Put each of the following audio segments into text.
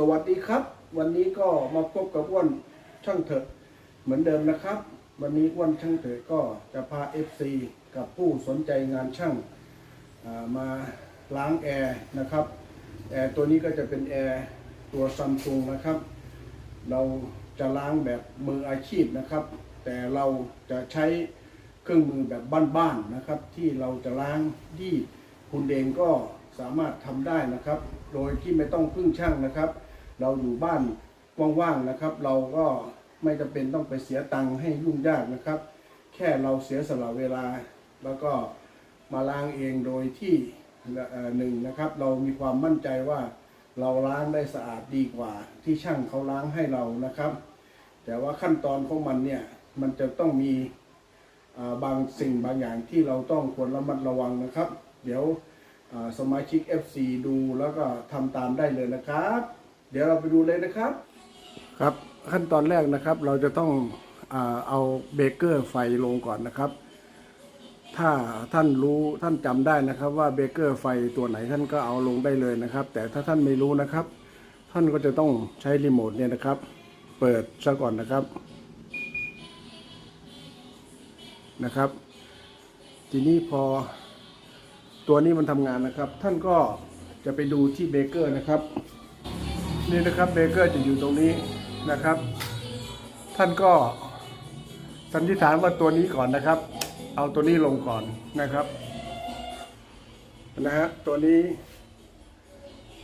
สวัสดีครับ วันนี้ก็มาพบกับอ้วนช่างเถอะเหมือนเดิมนะครับ วันนี้อ้วนช่างเถอะก็จะพา FC กับผู้สนใจงานช่างามาล้างแอร์นะครับแอร์ตัวนี้ก็จะเป็นแอร์ตัวซัมซุงนะครับ เราจะล้างแบบมืออาชีพนะครับ แต่เราจะใช้เครื่องมือแบบบ้านๆนะครับ ที่เราจะล้างที่คุณเองก็สามารถทำได้นะครับ โดยที่ไม่ต้องพึ่งช่างนะครับ เราอยู่บ้านว่างๆนะครับ เราก็ไม่จำเป็นต้องไปเสียตังค์ให้ยุ่งยากนะครับ แค่เราเสียสละเวลา แล้วก็มาล้างเองโดยที่หนึ่งนะครับ เรามีความมั่นใจว่าเราล้างได้สะอาดดีกว่า ที่ช่างเขาล้างให้เรานะครับ แต่ว่าขั้นตอนของมันเนี่ยมันจะต้องมีบางสิ่งบางอย่างที่เราต้องควรระมัดระวังนะครับ เดี๋ยวสมาชิก FC ดูแล้วก็ทำตามได้เลยนะครับ เดี๋ยวเราไปดูเลยนะครับ ครับขั้นตอนแรกนะครับ เราจะต้องอาเอาเบเกอร์ไฟลงก่อนนะครับ ถ้าท่านรู้ท่านจำได้นะครับ ว่าเบเกอร์ไฟตัวไหนท่านก็เอาลงได้เลยนะครับ แต่ถ้าท่านไม่รู้นะครับ ท่านก็จะต้องใช้รีโมทเนี่ยนะครับ เปิดซะก่อนนะครับนะครับ ทีนี้พอตัวนี้มันทำงานนะครับ ท่านก็จะไปดูที่เบเกอร์นะครับ นี่นะครับเบเกอร์จะอยู่ตรงนี้นะครับ ท่านก็สันนิษฐานว่าตัวนี้ก่อนนะครับ เอาตัวนี้ลงก่อนนะครับนะฮะตัวนี้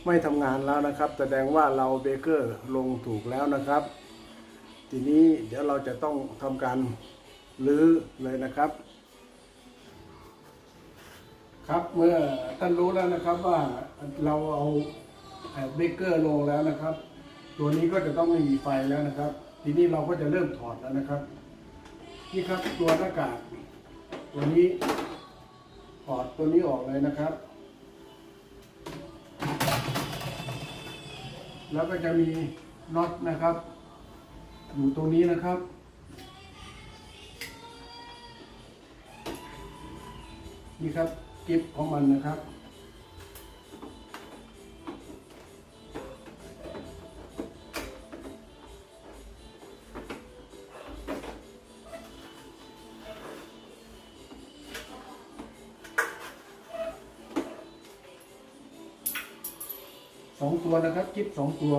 ไม่ทำงานแล้วนะครับ แสดงว่าเราเบเกอร์ลงถูกแล้วนะครับ ทีนี้เดี๋ยวเราจะต้องทำการรื้อเลยนะครับ ครับเมื่อท่านรู้แล้วนะครับว่าเราเอา เบเกอร์ลงแล้วนะครับ ตัวนี้ก็จะต้องไม่มีไฟแล้วนะครับ ทีนี้เราก็จะเริ่มถอดแล้วนะครับ นี่ครับตัวหน้ากากตัวนี้ถอดตัวนี้ออกเลยนะครับ แล้วก็จะมีน็อตนะครับ อยู่ตรงนี้นะครับนี่ครับกิฟของมันนะครับ นะครับกิฟสองตัว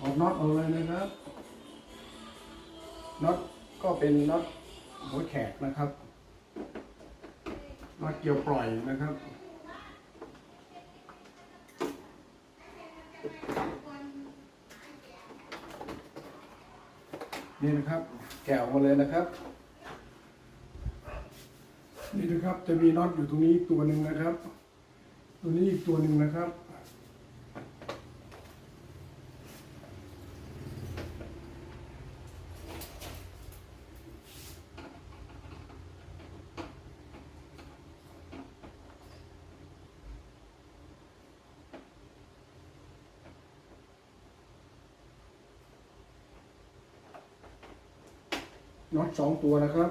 ออกน็อตเอาเลยนะครับน็อตก็เป็นน็อตหัวแขกนะครับน็อตเกี่ยวปล่อยนะครับนี่นะครับ แกะออกมาเลยนะครับ นี่นะครับจะมีน็อตอยู่ตรงนี้ตัวหนึ่งนะครับ ตัวนี้อีกตัวหนึ่งนะครับ น็อตสองตัวนะครับ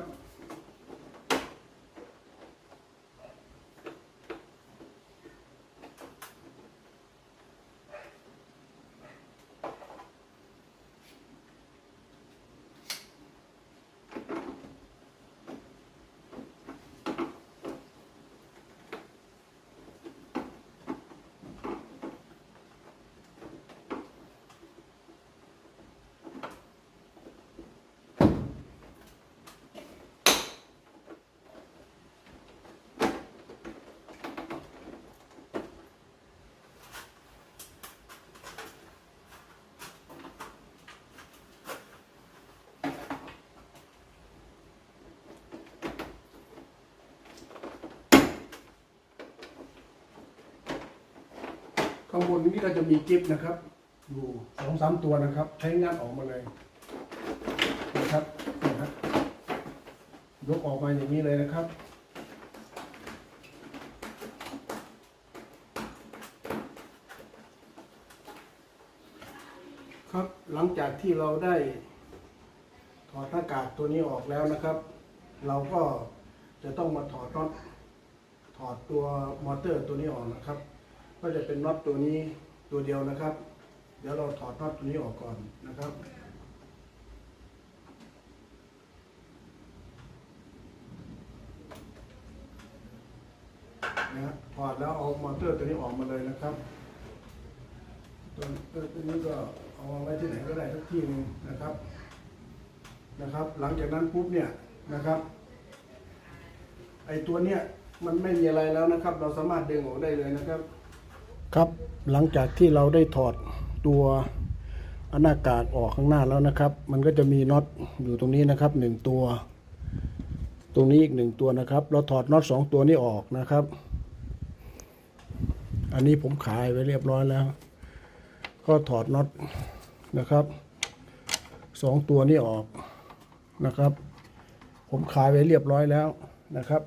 ข้างบนนี้ก็จะมีกิฟต์นะครับอยู่สองสามตัวนะครับ ใช้งานออกมาเลยนะครับนะครับยกออกมาอย่างนี้เลยนะครับ ครับหลังจากที่เราได้ถอดหน้ากากตัวนี้ออกแล้วนะครับ เราก็จะต้องมาถอดน็อตถอดตัวมอเตอร์ตัวนี้ออกนะครับ ก็จะเป็นน็อตตัวนี้ตัวเดียวนะครับ เดี๋ยวเราถอดน็อตตัวนี้ออกก่อนนะครับนะฮะถอดแล้วเอามอเตอร์ตัวนี้ออกมาเลยนะครับตัวตัวนี้ก็เอาไว้ที่ไหนก็ได้ทุกที่นึงนะครับ นะครับ หลังจากนั้นปุ๊บเนี่ยนะครับ ไอตัวเนี้ยมันไม่มีอะไรแล้วนะครับ เราสามารถดึงออกได้เลยนะครับ ครับหลังจากที่เราได้ถอดตัวอหน้ากากออกข้างหน้าแล้วนะครับ มันก็จะมีน็อตอยู่ตรงนี้นะครับหนึ่งตัว ตรงนี้อีกหนึ่งตัวนะครับ เราถอดน็อตสองตัวนี้ออกนะครับ อันนี้ผมขายไว้เรียบร้อยแล้ว ก็ถอดน็อตนะครับสองตัวนี้ออกนะครับ ผมขายไว้เรียบร้อยแล้วนะครับ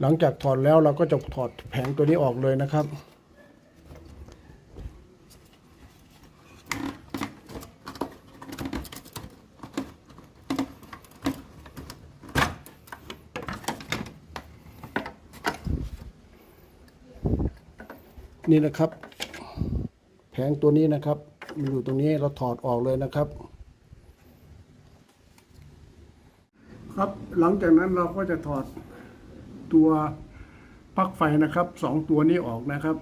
หลังจากถอดแล้วเราก็จะถอดแผงตัวนี้ออกเลยนะครับ นี่นะครับ แผงตัวนี้นะครับ มันอยู่ตรงนี้เราถอดออกเลยนะครับ ครับหลังจากนั้นเราก็จะถอดตัวปลั๊กไฟนะครับสองตัวนี้ออกนะครับ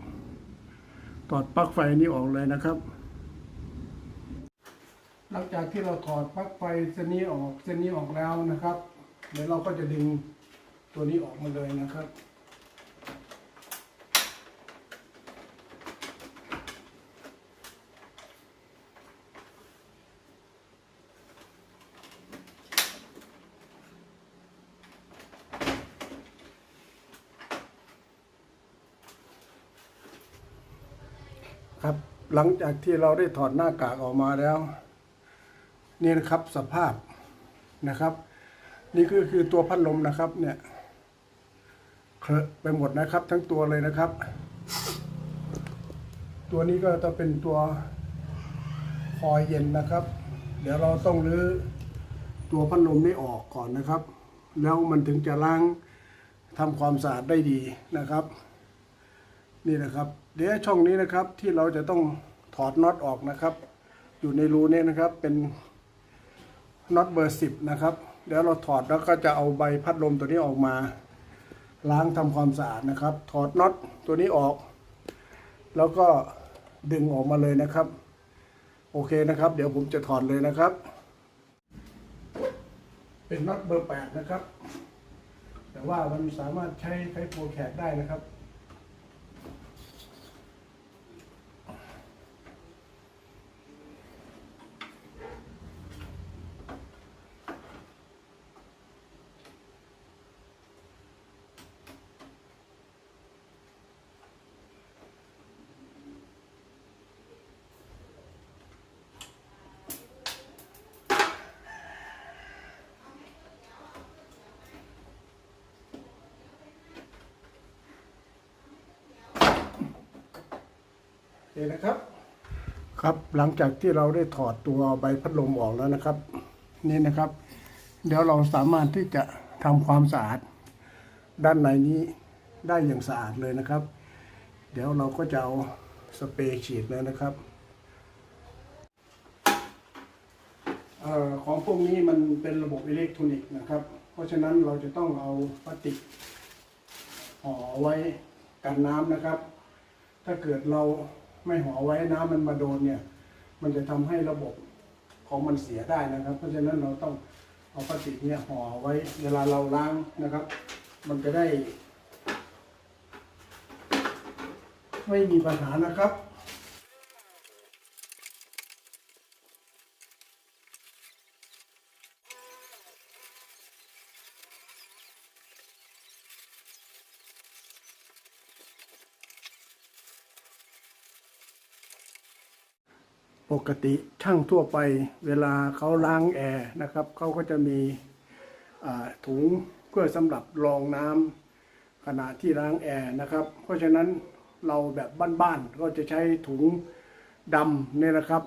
ถอดปลั๊กไฟนี้ออกเลยนะครับ หลังจากที่เราถอดปลั๊กไฟเส้นนี้ออกเส้นนี้ออกแล้วนะครับ เดี๋ยวเราก็จะดึงตัวนี้ออกมาเลยนะครับ หลังจากที่เราได้ถอดหน้ากากออกมาแล้ว นี่นะครับสภาพนะครับ นี่คือคือตัวพัดลมนะครับ เนี่ยเคลอะไปหมดนะครับ ทั้งตัวเลยนะครับ ตัวนี้ก็จะเป็นตัวคอยเย็นนะครับ เดี๋ยวเราต้องรื้อตัวพัดลมนี้ออกก่อนนะครับ แล้วมันถึงจะล้างทำความสะอาดได้ดีนะครับ นี่นะครับ เดี๋ยวช่องนี้นะครับที่เราจะต้องถอดน็อตออกนะครับ อยู่ในรูนี้นะครับเป็นน็อตเบอร์สิบนะครับเดี๋ยวเราถอดแล้วก็จะเอาใบพัดลมตัวนี้ออกมา ล้างทำความสะอาดนะครับ ถอดน็อตตัวนี้ออก แล้วก็ดึงออกมาเลยนะครับ โอเคนะครับ เดี๋ยวผมจะถอดเลยนะครับ เป็นน็อตเบอร์แปดนะครับ แต่ว่ามันสามารถใช้ใช้โปรแคดได้นะครับ นะครับ ครับหลังจากที่เราได้ถอดตัวใบพัดลมออกแล้วนะครับ นี่นะครับ เดี๋ยวเราสามารถที่จะทำความสะอาด ด้านในนี้ได้อย่างสะอาดเลยนะครับ เดี๋ยวเราก็จะเอาสเปรย์ฉีดเลยนะครับออของพวกนี้มันเป็นระบบอิเล็กทรอนิกส์นะครับ เพราะฉะนั้นเราจะต้องเอาพลาสติกห่อไว้กันน้ำนะครับ ถ้าเกิดเรา ไม่ห่อไว้น้ำมันมาโดนเนี่ย มันจะทำให้ระบบของมันเสียได้นะครับ เพราะฉะนั้นเราต้องเอาพลาสติกเนี่ยห่อไว้เวลาเราล้างนะครับ มันจะได้ ไม่มีปัญหานะครับ ปกติช่างทั่วไปเวลาเขาล้างแอร์นะครับเขาก็จะมีถุงเพื่อสำหรับรองน้ำขณะที่ล้างแอร์นะครับ เพราะฉะนั้นเราแบบบ้านๆก็จะใช้ถุงดำเนี่ยนะครับ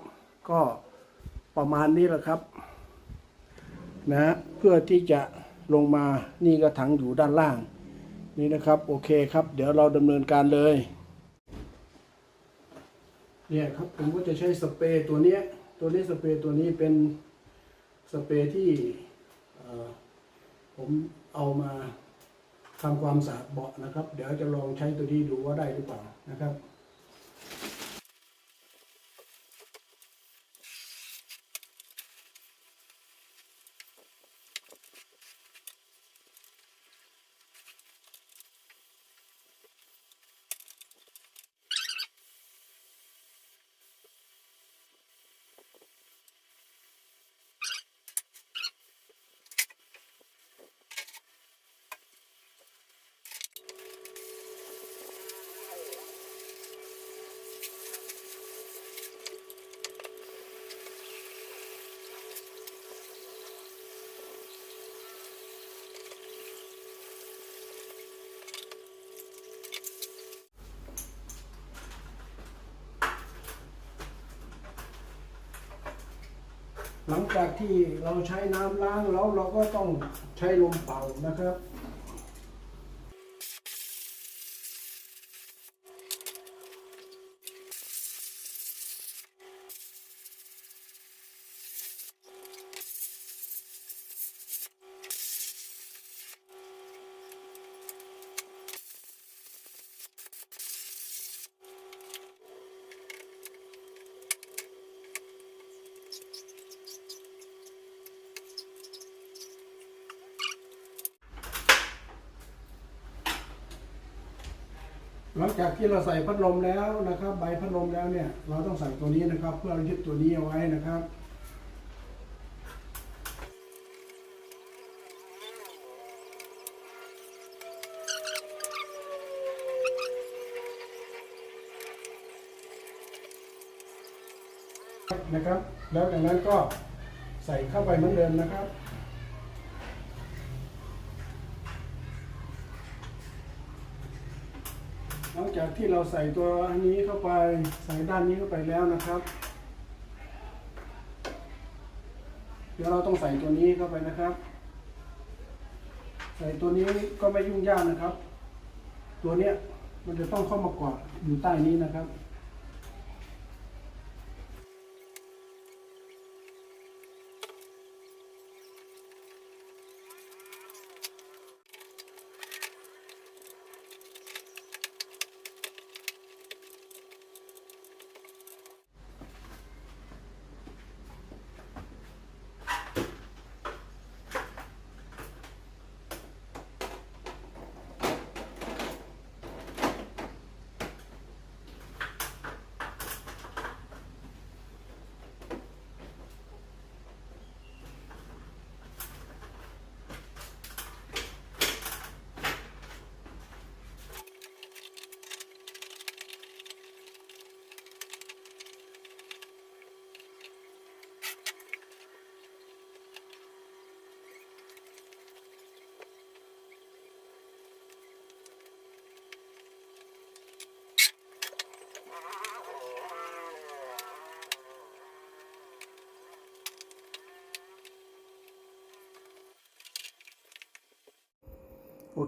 ก็ประมาณนี้แหละครับนะเพื่อที่จะลงมานี่ก็ถังอยู่ด้านล่างนี่นะครับ โอเคครับ เดี๋ยวเราดำเนินการเลย เนี่ยครับผมก็จะใช้สเปรย์ตัวเนี้ยตัวนี้สเปรย์ตัวนี้เป็นสเปรย์ที่ผมเอามาทำความสะอาดเบาะนะครับ เดี๋ยวจะลองใช้ตัวนี้ดูว่าได้หรือเปล่านะครับ หลังจากที่เราใช้น้ำล้างแล้วเราก็ต้องใช้ลมเป่านะครับ หลังจากที่เราใส่พัดลมแล้วนะครับ ใบพัดลมแล้วเนี่ย เราต้องใส่ตัวนี้นะครับ เพื่อยึดตัวนี้เอาไว้นะครับนะครับ แล้วจากนั้นก็ใส่เข้าไปเหมือนเดิมนะครับ หลัง จากที่เราใส่ตัวอันนี้เข้าไปใส่ด้านนี้เข้าไปแล้วนะครับ เดี๋ยวเราต้องใส่ตัวนี้เข้าไปนะครับ ใส่ตัวนี้ก็ไม่ยุ่งยากนะครับ ตัวเนี้ยมันจะต้องเข้ามาเกาะอยู่ใต้นี้นะครับ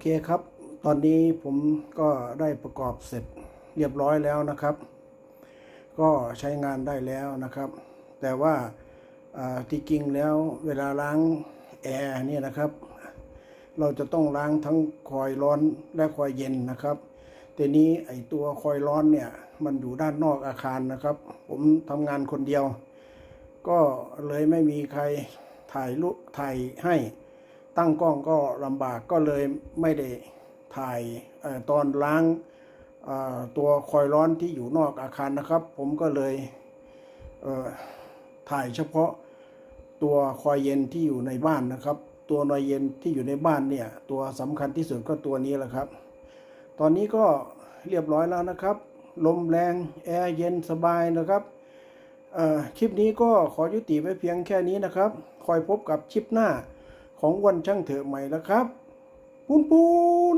เคครับ ตอนนี้ผมก็ได้ประกอบเสร็จเรียบร้อยแล้วนะครับ ก็ใช้งานได้แล้วนะครับ แต่ว่าที่จริงแล้วเวลาล้างแอร์เนี่ยนะครับ เราจะต้องล้างทั้งคอยร้อนและคอยเย็นนะครับแต่นี้ไอตัวคอยร้อนเนี่ยมันอยู่ด้านนอกอาคารนะครับ ผมทำงานคนเดียว ก็เลยไม่มีใครถ่ายรูปถ่ายให้ ตั้งกล้องก็ลำบากก็เลยไม่ได้ถ่ายอตอนล้างตัวคอยร้อนที่อยู่นอกอาคารนะครับ ผมก็เลยเถ่ายเฉพาะตัวคอยเย็นที่อยู่ในบ้านนะครับ ตัวนอยเย็นที่อยู่ในบ้านเนี่ย ตัวสำคัญที่สุดก็ตัวนี้แหละครับ ตอนนี้ก็เรียบร้อยแล้วนะครับ ลมแรงแอร์เย็นสบายนะครับคลิปนี้ก็ขอยุติไว้เพียงแค่นี้นะครับ คอยพบกับคลิปหน้า ของวันช่างเถอะใหม่แล้วครับ ปูนปูน